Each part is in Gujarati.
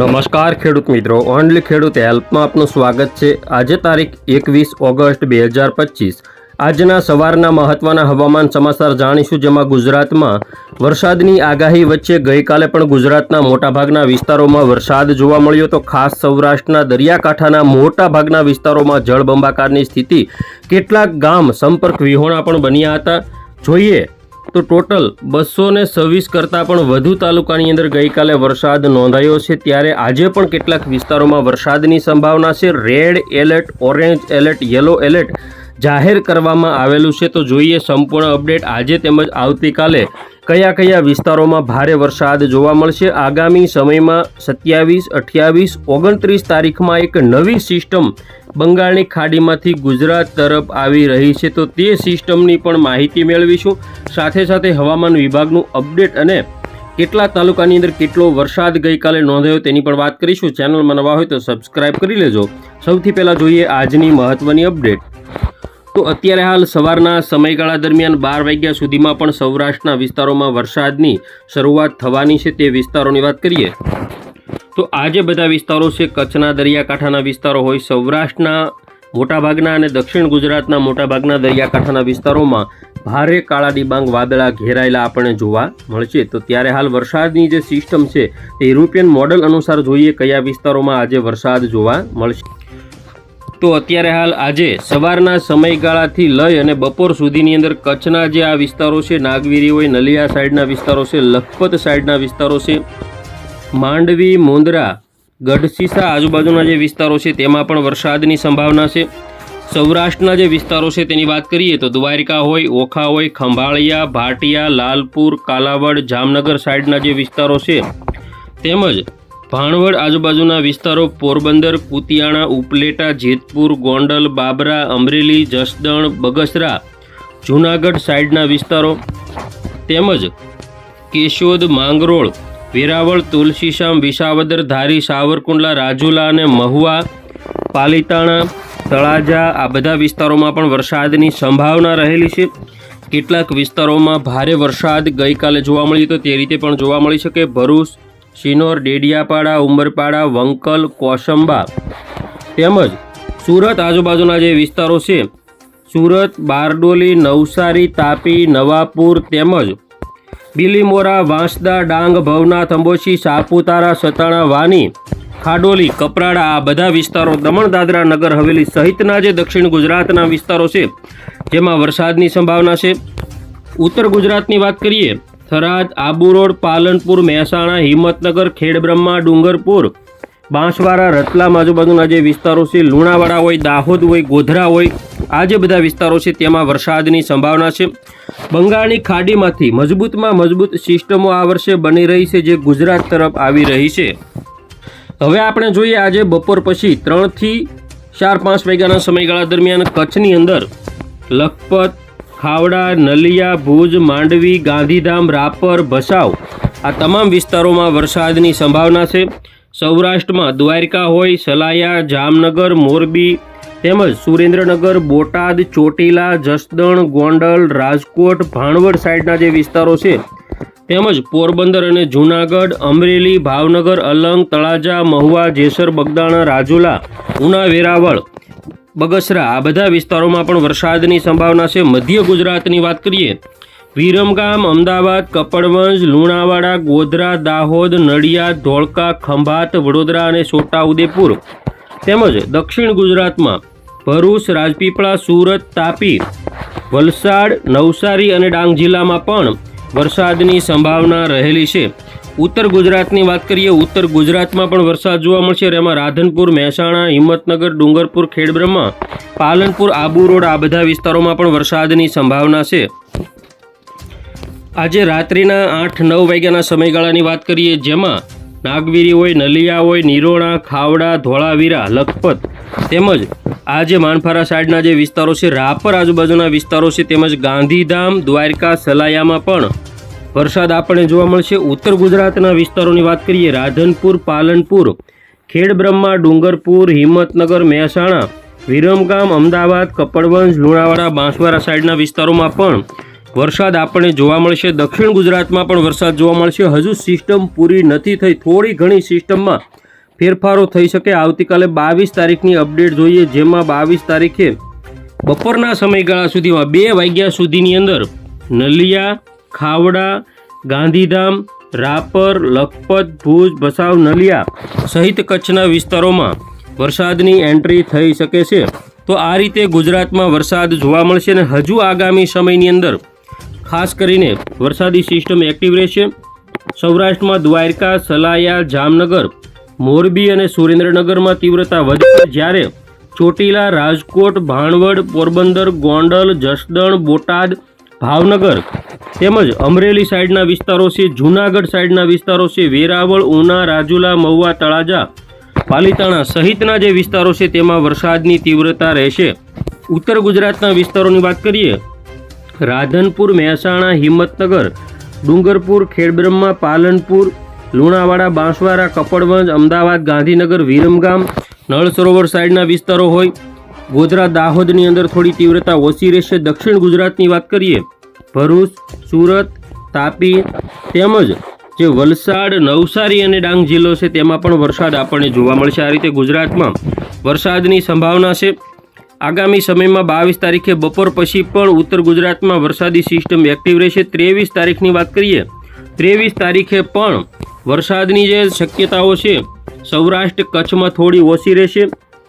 નમસ્કાર ખેડૂત મિત્રો, ઓનલી ખેડૂત હેલ્પમાં આપનું સ્વાગત છે. આજે તારીખ એકવીસ ઓગસ્ટ બે હજાર પચીસ. આજના સવારના મહત્વના હવામાન સમાચાર જાણીશું, જેમાં ગુજરાતમાં વરસાદની આગાહી વચ્ચે ગઈકાલે પણ ગુજરાતના મોટાભાગના વિસ્તારોમાં વરસાદ જોવા મળ્યો તો ખાસ સૌરાષ્ટ્રના દરિયાકાંઠાના મોટાભાગના વિસ્તારોમાં જળબંબાકારની સ્થિતિ. કેટલાક ગામ સંપર્ક વિહોણા પણ બન્યા હતા. જોઈએ તો ટોટલ બસો ને છવ્વીસ કરતાં પણ વધુ તાલુકાની અંદર ગઈકાલે વરસાદ નોંધાયો છે. ત્યારે આજે પણ કેટલાક વિસ્તારોમાં વરસાદની સંભાવના છે. Red alert, orange alert, yellow alert જાહેર કરવામાં આવેલું છે. તો જોઈએ સંપૂર્ણ અપડેટ આજે તેમજ આવતીકાલે કયા કયા વિસ્તારોમાં ભારે વરસાદ જોવા મળશે? આગામી સમયમાં સત્યાવીસ, અઠ્યાવીસ, ઓગણત્રીસ તારીખમાં એક નવી સિસ્ટમ બંગાળની ખાડીમાંથી ગુજરાત તરફ આવી રહી છે. તો તે સિસ્ટમની પણ માહિતી મેળવીશું. સાથે સાથે હવામાન વિભાગનું અપડેટ અને કેટલા તાલુકાની અંદર કેટલો વરસાદ ગઈકાલે નોંધાયો તેની પણ વાત કરીશું. ચેનલમાં નવા હોય તો સબસ્ક્રાઇબ કરી લેજો. સૌથી પહેલાં જોઈએ આજની મહત્ત્વની અપડેટ. તો અત્યારે હાલ સવારના સમયગાળા દરમિયાન બાર વાગ્યા સુધીમાં પણ સૌરાષ્ટ્રના વિસ્તારોમાં વરસાદની શરૂઆત થવાની છે તે વિસ્તારોની વાત કરીએ. તો આજે બધા વિસ્તારો છે, કચ્છના, દરિયાકાંઠાના વિસ્તારો હોય, સૌરાષ્ટ્રના મોટાભાગના અને દક્ષિણ ગુજરાતના મોટાભાગના દરિયાકાંઠાના વિસ્તારોમાં ભારે કાળા ડિબાંગ વાદળા ઘેરાયેલા આપણને જોવા મળશે. તો ત્યારે હાલ વરસાદની જે સિસ્ટમ છે, તે યુરોપિયન મોડલ અનુસાર જોઈએ કયા વિસ્તારોમાં આજે વરસાદ જોવા મળશે. તો અત્યારે હાલ આજે સવારના સમયગાળાથી લઈ અને બપોર સુધીની અંદર કચ્છના જે આ વિસ્તારો છે નાગવીરી હોય નલિયા સાઈડના વિસ્તારો છે, લખપત સાઈડના વિસ્તારો છે, માંડવી, મુંદ્રા ગઢસીસા આજુબાજુના જે વિસ્તારો છે, તેમાં પણ વરસાદની સંભાવના છે. સૌરાષ્ટ્રના જે વિસ્તારો છે, તેની વાત કરીએ તો દ્વારિકા હોય, ઓખા હોય, ખંભાળિયા, ભાટિયા, લાલપુર, કાલાવડ, જામનગર સાઈડના જે વિસ્તારો છે, તેમજ ભાણવડ આજુબાજુના વિસ્તારો પોરબંદર, કુતિયાણા, ઉપલેટા, જેતપુર, ગોંડલ, બાબરા, અમરેલી, જસદણ, બગસરા, જૂનાગઢ સાઈડના વિસ્તારો તેમજ કેશોદ, માંગરોળ, વેરાવળ, તુલસીશામ, વિસાવદર, ધારી, સાવરકુંડલા, રાજુલા અને મહુવા, પાલીતાણા, તળાજા આ બધા વિસ્તારોમાં પણ વરસાદની સંભાવના રહેલી છે. કેટલાક વિસ્તારોમાં ભારે વરસાદ ગઈકાલે જોવા મળી તો તે રીતે પણ જોવા મળી શકે. ભરૂચ શિનોર ડેડિયાપાડા ઉમરપાડા વંકલ, કોસંબા તેમજ સુરત આજુબાજુના જે વિસ્તારો છે, સુરત, બારડોલી, નવસારી, તાપી, નવાપુર તેમજ બિલીમોરા, વાંસદા, ડાંગ, ભવનાથ, અંબોશી, સાપુતારા, સતાણા, વાની, ખાડોલી, કપરાડા આ બધા વિસ્તારો દમણ, દાદરા નગર, હવેલી સહિતના જે દક્ષિણ ગુજરાતના વિસ્તારો છે, જેમાં વરસાદની સંભાવના છે. ઉત્તર ગુજરાતની વાત કરીએ થરાદ આબુ રોડ પાલનપુર, મહેસાણા, હિંમતનગર, ખેડબ્રહ્મા, ડુંગરપુર, બાંસવાડા, રતલામ આજુબાજુના જે વિસ્તારો છે, લુણાવાડા હોય, દાહોદ હોય, ગોધરા હોય, આ જે બધા વિસ્તારો છે, તેમાં વરસાદની સંભાવના છે. બંગાળની ખાડીમાંથી મજબૂતમાં મજબૂત સિસ્ટમો આ વર્ષે બની રહી છે, જે ગુજરાત તરફ આવી રહી છે. હવે આપણે જોઈએ આજે બપોર પછી ત્રણથી ચાર પાંચ વાગ્યાના સમયગાળા દરમિયાન કચ્છની અંદર લખપત ખાવડા, નલિયા, ભુજ, માંડવી, ગાંધીધામ, રાપર, ભસાવ આ તમામ વિસ્તારોમાં વરસાદની સંભાવના છે. સૌરાષ્ટ્રમાં દ્વારકા હોય, સલાયા, જામનગર, મોરબી તેમજ સુરેન્દ્રનગર, બોટાદ, ચોટીલા, જસદણ, ગોંડલ, રાજકોટ, ભાણવડ સાઈડના જે વિસ્તારો છે તેમજ પોરબંદર અને જૂનાગઢ, અમરેલી, ભાવનગર, અલંગ, તળાજા, મહુવા, જેસર, બગદાણા, રાજુલા, ઉના, વેરાવળ બગસરા, આ બધા વિસ્તારોમાં પણ વરસાદની સંભાવના છે. મધ્ય ગુજરાતની વાત કરીએ, વિરમગામ, અમદાવાદ, કપડવંજ, લુણાવાડા, ગોધરા, દાહોદ, નડિયાદ, ધોળકા, ખંભાત, વડોદરા અને છોટાઉદેપુર તેમજ દક્ષિણ ગુજરાતમાં ભરૂચ, રાજપીપળા, સુરત, તાપી, વલસાડ, નવસારી અને ડાંગ જિલ્લામાં પણ વરસાદની સંભાવના રહેલી છે. ઉત્તર ગુજરાતની વાત કરીએ, ઉત્તર ગુજરાતમાં પણ વરસાદ જોવા મળશે. એમાં રાધનપુર, મહેસાણા, હિંમતનગર, ડુંગરપુર, ખેડબ્રહ્મા, પાલનપુર, આબુ રોડ, આ બધા વિસ્તારોમાં પણ વરસાદની સંભાવના છે. આજે રાત્રિના આઠ નવ વાગ્યાના સમયગાળાની વાત કરીએ, જેમાં નાગવીરી હોય, નલિયા હોય, નિરોણા, ખાવડા, ધોળાવીરા, લખપત તેમજ આ જે માનફારા સાઈડના જે વિસ્તારો છે, રાપર આજુબાજુના વિસ્તારો છે, તેમજ ગાંધીધામ, દ્વારકા, સલાયામાં પણ વરસાદ આપણને જોવા મળશે. ઉત્તર ગુજરાતના વિસ્તારોની વાત કરીએ, રાધનપુર, પાલનપુર, ખેડબ્રહ્મા, ડુંગરપુર, હિંમતનગર, મહેસાણા, વિરમગામ, અમદાવાદ, કપડવંજ, લુણાવાડા, બાંસવાડા સાઈડના વિસ્તારોમાં પણ વરસાદ આપણને જોવા મળશે. દક્ષિણ ગુજરાતમાં પણ વરસાદ જોવા મળશે. હજુ સિસ્ટમ પૂરી નથી થઈ. થોડી ઘણી સિસ્ટમમાં ફેરફારો થઈ શકે. આવતીકાલે બાવીસ તારીખની અપડેટ જોઈએ, જેમાં બાવીસ તારીખે બપોરના સમયગાળા સુધીમાં બે વાગ્યા સુધીની અંદર નલિયા ખાવડા, ગાંધીધામ, રાપર, લખપત, ભુજ, ભસાવ, નલિયા સહિત કચ્છના વિસ્તારોમાં વરસાદની એન્ટ્રી થઈ શકે છે. તો આ રીતે ગુજરાતમાં વરસાદ જોવા મળશે અને હજુ આગામી સમયની અંદર ખાસ કરીને વરસાદી સિસ્ટમ એક્ટિવ રહેશે. સૌરાષ્ટ્રમાં દ્વારકા, સલાયા, જામનગર, મોરબી અને સુરેન્દ્રનગરમાં તીવ્રતા વધશે જ્યારે ચોટીલા, રાજકોટ, ભાણવડ, પોરબંદર, ગોંડલ, જસદણ, બોટાદ ભાવનગર તેમજ અમરેલી સાઈડના વિસ્તારો છે, જૂનાગઢ સાઈડના વિસ્તારો છે, વેરાવળ, ઉના, રાજુલા, મહુવા, તળાજા, પાલીતાણા સહિતના જે વિસ્તારો છે, તેમાં વરસાદની તીવ્રતા રહેશે. ઉત્તર ગુજરાતના વિસ્તારોની વાત કરીએ, રાધનપુર, મહેસાણા, હિંમતનગર, ડુંગરપુર, ખેડબ્રહ્મા, પાલનપુર, લુણાવાડા, બાંસવાડા, કપડવંજ, અમદાવાદ, ગાંધીનગર, વિરમગામ, નળ સરોવર સાઈડના વિસ્તારો હોય ગોધરા દાહોદની અંદર થોડી તીવ્રતા ઓછી રહેશે. દક્ષિણ ગુજરાતની વાત કરીએ, ભરૂચ, સુરત, તાપી તેમજ જે વલસાડ, નવસારી અને ડાંગ જિલ્લો છે, તેમાં પણ વરસાદ આપણને જોવા મળશે. આ રીતે ગુજરાતમાં વરસાદની સંભાવના છે. આગામી સમયમાં બાવીસ તારીખે બપોર પછી પણ ઉત્તર ગુજરાતમાં વરસાદી સિસ્ટમ એક્ટિવ રહેશે. ત્રેવીસ તારીખની વાત કરીએ, ત્રેવીસ તારીખે પણ વરસાદની જે શક્યતાઓ છે, સૌરાષ્ટ્ર કચ્છમાં થોડી ઓછી રહેશે.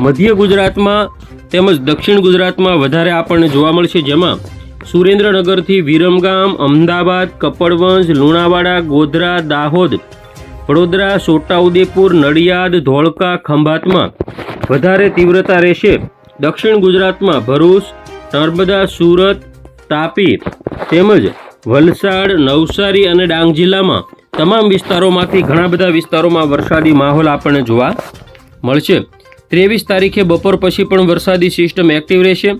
મધ્ય ગુજરાતમાં તેમજ દક્ષિણ ગુજરાતમાં વધારે આપણને જોવા મળશે જેમાં સુરેન્દ્રનગરથી વિરમગામ, અમદાવાદ કપડવંજ લુણાવાડા, ગોધરા, દાહોદ, વડોદરા, છોટાઉદેપુર, નડિયાદ, ધોળકા, ખંભાતમાં વધારે તીવ્રતા રહેશે. દક્ષિણ ગુજરાતમાં ભરૂચ, નર્મદા, સુરત, તાપી તેમજ વલસાડ, નવસારી અને ડાંગ જિલ્લામાં તમામ વિસ્તારોમાંથી ઘણા બધા વિસ્તારોમાં વરસાદી માહોલ આપણને જોવા મળશે. ત્રેવીસ તારીખે બપોર પછી પણ વરસાદી સિસ્ટમ એક્ટિવ રહેશે.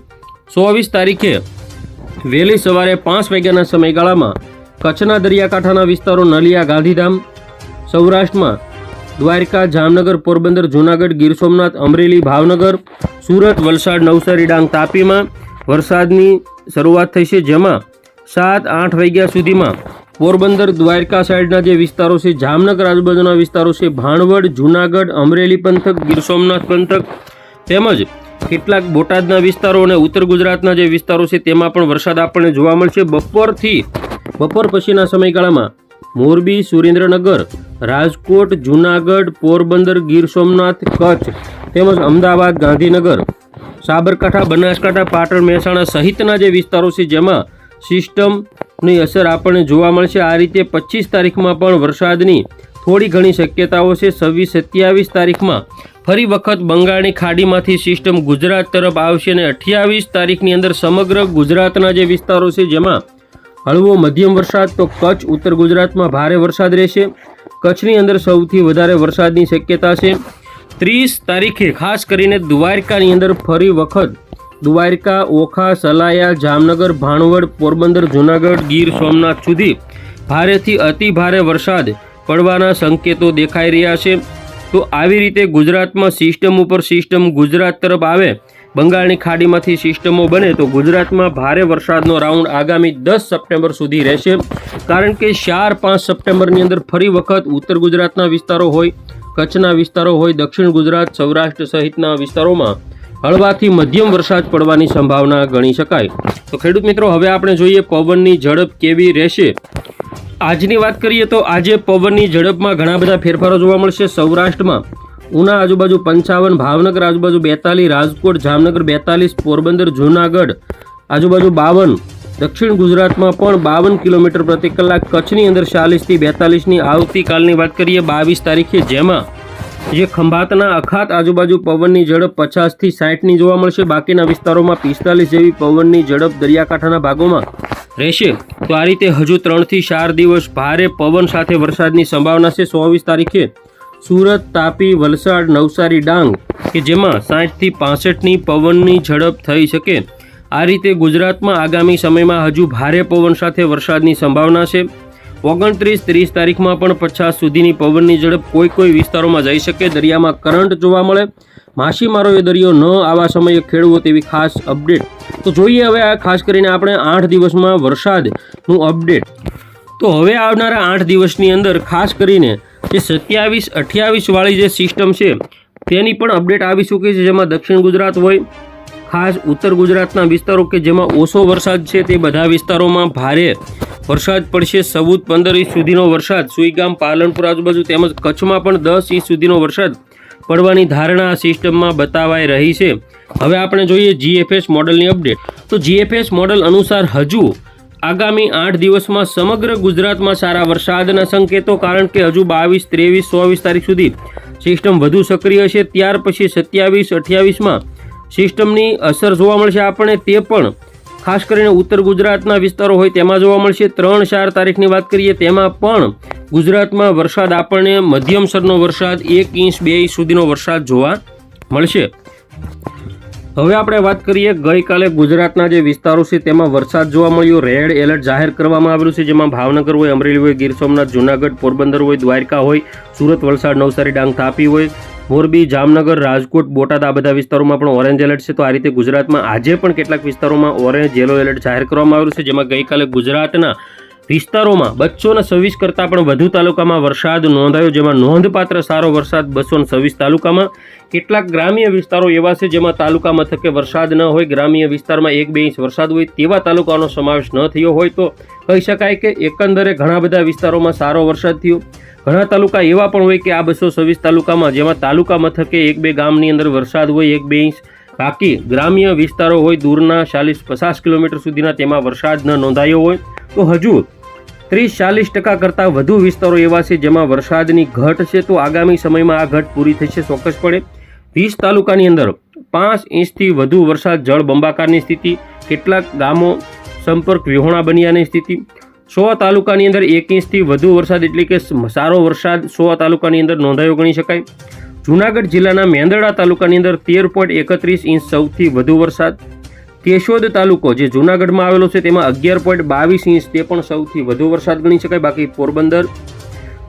ચોવીસ તારીખે વહેલી સવારે પાંચ વાગ્યાના સમયગાળામાં કચ્છના દરિયાકાંઠાના વિસ્તારો નલિયા, ગાંધીધામ, સૌરાષ્ટ્રમાં દ્વારકા, જામનગર, પોરબંદર, જૂનાગઢ, ગીર સોમનાથ, અમરેલી, ભાવનગર, સુરત, વલસાડ, નવસારી, ડાંગ, તાપીમાં વરસાદની શરૂઆત થઈ છે જેમાં સાત, આઠ વાગ્યા સુધીમાં પોરબંદર દ્વારકા સાઈડના જે વિસ્તારો છે, જામનગર આજુબાજુના વિસ્તારો છે, ભાણવડ, જૂનાગઢ, અમરેલી પંથક, ગીર સોમનાથ પંથક તેમજ કેટલાક બોટાદના વિસ્તારો અને ઉત્તર ગુજરાતના જે વિસ્તારો છે, તેમાં પણ વરસાદ આપણને જોવા મળશે. બપોરથી, બપોર પછીના સમયગાળામાં મોરબી, સુરેન્દ્રનગર, રાજકોટ, જૂનાગઢ, પોરબંદર, ગીર સોમનાથ, કચ્છ તેમજ અમદાવાદ, ગાંધીનગર, સાબરકાંઠા, બનાસકાંઠા, પાટણ, મહેસાણા સહિતના જે વિસ્તારો છે, જેમાં સિસ્ટમની અસર આપણને જોવા મળશે. આ રીતે પચીસ તારીખમાં પણ વરસાદની થોડી ઘણી શક્યતાઓ છે. છવ્વીસ, સત્યાવીસ તારીખમાં ફરી વખત બંગાળની ખાડીમાંથી સિસ્ટમ ગુજરાત તરફ આવશે અને અઠ્યાવીસ તારીખની અંદર સમગ્ર ગુજરાતના જે વિસ્તારો છે, જેમાં હળવો મધ્યમ વરસાદ, તો કચ્છ, ઉત્તર ગુજરાતમાં ભારે વરસાદ રહેશે. કચ્છની અંદર સૌથી વધારે વરસાદની શક્યતા છે. ત્રીસ તારીખે ખાસ કરીને દ્વારકાની અંદર ફરી વખત દ્વારકા, ઓખા સલાયા જામનગર, ભાણવડ, પોરબંદર, જૂનાગઢ, ગીર, સોમનાથ સુધી ભારેથી અતિ ભારે વરસાદ પડવાના સંકેતો દેખાઈ રહ્યા છે. તો આવી રીતે ગુજરાતમાં સિસ્ટમ ઉપર સિસ્ટમ ગુજરાત તરફ આવે, બંગાળની ખાડીમાંથી સિસ્ટમો બને, તો ગુજરાતમાં ભારે વરસાદનો રાઉન્ડ આગામી દસ સપ્ટેમ્બર સુધી રહેશે. કારણ કે ચાર પાંચ સપ્ટેમ્બરની અંદર ફરી વખત ઉત્તર ગુજરાતના વિસ્તારો હોય, કચ્છના વિસ્તારો હોય, દક્ષિણ ગુજરાત, સૌરાષ્ટ્ર સહિતના વિસ્તારોમાં હળવાથી મધ્યમ વરસાદ પડવાની સંભાવના ગણી શકાય. તો ખેડૂત મિત્રો, હવે આપણે જોઈએ પવનની ઝડપ કેવી રહેશે. આજની વાત કરીએ તો આજે પવનની ઝડપમાં ઘણા બધા ફેરફારો જોવા મળશે સૌરાષ્ટ્રમાં. ઉના આજુબાજુ પંચાવન, ભાવનગર આજુબાજુ બેતાલીસ, રાજકોટ, જામનગર બેતાલીસ, પોરબંદર, જૂનાગઢ આજુબાજુ બાવન. દક્ષિણ ગુજરાતમાં પણ બાવન કિલોમીટર પ્રતિ કલાક કચ્છની અંદર ચાલીસથી બેતાલીસની આવતીકાલની વાત કરીએ બાવીસ તારીખે જેમાં જે ખંભાતના અખાત આજુબાજુ પવનની ઝડપ પચાસથી સાઠની જોવા મળશે. બાકીના વિસ્તારોમાં પિસ્તાલીસ જેવી પવનની ઝડપ દરિયાકાંઠાના ભાગોમાં રહેશે. તો આ રીતે હજુ ત્રણથી ચાર દિવસ ભારે પવન સાથે વરસાદની સંભાવના છે. ચોવીસ તારીખે સુરત, તાપી, વલસાડ, નવસારી, ડાંગ કે જેમાં સાઠથી પાસઠની પવનની ઝડપ થઈ શકે. આ રીતે ગુજરાતમાં આગામી સમયમાં હજુ ભારે પવન સાથે વરસાદની સંભાવના છે. ઓગણત્રીસ ત્રીસ તારીખમાં પણ પચાસ સુધીની પવનની ઝડપ કોઈ કોઈ વિસ્તારોમાં જઈ શકે. દરિયામાં કરંટ જોવા મળે. માછીમારો એ દરિયો ન આવા સમયે ખેડવો તેવી ખાસ અપડેટ. તો જોઈએ હવે આ ખાસ કરીને આપણે આઠ દિવસમાં વરસાદનું અપડેટ. તો હવે આવનારા આઠ દિવસની અંદર ખાસ કરીને જે સત્યાવીસ અઠ્યાવીસવાળી જે સિસ્ટમ છે, તેની પણ અપડેટ આવી ચૂકી છે જેમાં દક્ષિણ ગુજરાત હોય, ખાસ ઉત્તર ગુજરાતના વિસ્તારો કે જેમાં ઓછો વરસાદ છે તે બધા વિસ્તારોમાં ભારે વરસાદ પડશે સૌદ પંદર ઇંચ સુધીનો વરસાદ. સુઈગામ, પાલનપુર આજુબાજુ તેમજ કચ્છમાં પણ દસ ઇંચ સુધીનો વરસાદ. પડવાની ધારણા સિસ્ટમમાં બતાવાઈ રહી છે. હવે આપણે જોઈએ જીએફએસ મોડલની અપડેટ. તો જીએફએસ મોડલ અનુસાર હજુ આગામી આઠ દિવસમાં સમગ્ર ગુજરાતમાં સારા વરસાદના સંકેતો, કારણ કે હજુ બાવીસ, ત્રેવીસ, ચોવીસ તારીખ સુધી સિસ્ટમ વધુ સક્રિય છે. ત્યાર પછી સત્યાવીસ, અઠ્યાવીસમાં સિસ્ટમની અસર જોવા મળશે. આપણે તે પણ ખાસ કરીને ઉત્તર ગુજરાતના વિસ્તારો હોય તેમાં જોવા મળશે. ત્રણ ચાર તારીખની વાત કરીએ તેમાં પણ ગુજરાતમાં વરસાદ આપણને મધ્યમ સ્તરનો વરસાદ એક ઇંચ બે ઇંચ સુધીનો વરસાદ જોવા મળશે. હવે આપણે વાત કરીએ ગઈકાલે ગુજરાતના જે વિસ્તારો છે તેમાં વરસાદ જોવા મળ્યો. રેડ એલર્ટ જાહેર કરવામાં આવેલું છે, જેમાં ભાવનગર હોય, અમરેલી હોય, ગીર સોમનાથ, જુનાગઢ, પોરબંદર હોય, દ્વારકા હોય, સુરત, વલસાડ, નવસારી, ડાંગ, તાપી હોય મોરબી, જામનગર, રાજકોટ, બોટાદ આ બધા વિસ્તારોમાં પણ ઓરેન્જ એલર્ટ છે. તો આ રીતે ગુજરાતમાં આજે પણ કેટલાક વિસ્તારોમાં ઓરેન્જ યલો એલર્ટ જાહેર કરવામાં આવ્યું છે. જેમાં ગઈકાલે ગુજરાતના વિસ્તારોમાં બસો ને છવ્વીસ કરતાં પણ વધુ તાલુકામાં વરસાદ નોંધાયો, જેમાં નોંધપાત્ર સારો વરસાદ બસો ને છવ્વીસ તાલુકામાં. કેટલાક ગ્રામ્ય વિસ્તારો એવા છે જેમાં તાલુકા મથકે વરસાદ ન હોય, ગ્રામ્ય વિસ્તારમાં એક બે ઇંચ વરસાદ હોય તેવા તાલુકાનો સમાવેશ ન થયો હોય તો કહી શકાય કે એકંદરે ઘણા બધા વિસ્તારોમાં સારો વરસાદ થયો. ઘણા તાલુકા એવા પણ હોય કે આ બસો છવ્વીસ તાલુકામાં, જેમાં તાલુકા મથકે એક બે ગામની અંદર વરસાદ હોય, એક બે ઇંચ. બાકી ગ્રામ્ય વિસ્તારો હોય, દૂરના ચાલીસ પચાસ કિલોમીટર સુધીના તેમાં વરસાદ ન નોંધાયો હોય તો હજુ ત્રીસ ચાલીસ ટકા કરતાં વધુ વિસ્તારો એવા છે જેમાં વરસાદની ઘટ છે. તો આગામી સમયમાં આ ઘટ પૂરી થશે ચોક્કસપણે. વીસ તાલુકાની અંદર પાંચ ઇંચથી વધુ વરસાદ જળ બંબાકારની સ્થિતિ, કેટલાક ગામો સંપર્ક વિહોણા બન્યાની સ્થિતિ. સો તાલુકાની અંદર એક ઇંચથી વધુ વરસાદ એટલે કે સારો વરસાદ સો તાલુકાની અંદર નોંધાયો ગણી શકાય. જૂનાગઢ જિલ્લાના મેંદરડા તાલુકાની અંદર તેર પોઈન્ટ એકત્રીસ ઇંચ સૌથી વધુ વરસાદ કેશોદ તાલુકો, જે જૂનાગઢમાં આવેલો છે, તેમાં અગિયાર પોઈન્ટ બાવીસ ઇંચ તે પણ સૌથી વધુ વરસાદ ગણી શકાય. બાકી પોરબંદર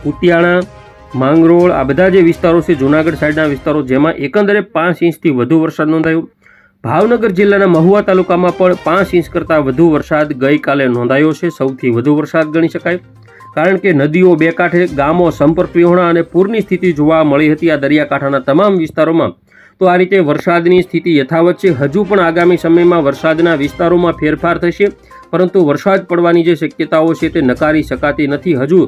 કુતિયાણા માંગરોળ, આ બધા જે વિસ્તારો છે, જૂનાગઢ સાઈડના વિસ્તારો, જેમાં એકંદરે પાંચ ઇંચથી વધુ વરસાદ નોંધાયો. ભાવનગર જિલ્લાના મહુવા તાલુકામાં પણ પાંચ ઇંચ કરતાં વધુ વરસાદ ગઈકાલે નોંધાયો છે. સૌથી વધુ વરસાદ ગણી શકાય. કારણ કે નદીઓ બે કાંઠે, ગામો, સંપર્ક વિહોણા અને પૂરની સ્થિતિ જોવા મળી હતી. આ દરિયાકાંઠાના તમામ વિસ્તારોમાં તો આ રીતે વરસાદની સ્થિતિ યથાવત છે. હજુ પણ આગામી સમયમાં વરસાદના વિસ્તારોમાં ફેરફાર થશે, પરંતુ વરસાદ પડવાની જે શક્યતાઓ છે તે નકારી શકાતી નથી. હજુ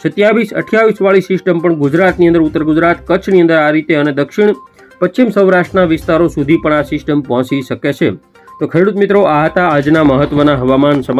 સત્યાવીસ અઠ્યાવીસ વાળી સિસ્ટમ પણ ગુજરાતની અંદર, ઉત્તર ગુજરાત કચ્છની અંદર આ રીતે અને દક્ષિણ પશ્ચિમ સૌરાષ્ટ્રના વિસ્તારો સુધી પણ આ સિસ્ટમ પહોંચી શકે છે. તો ખેડૂત મિત્રો, આ હતા આજના મહત્વના હવામાન સમા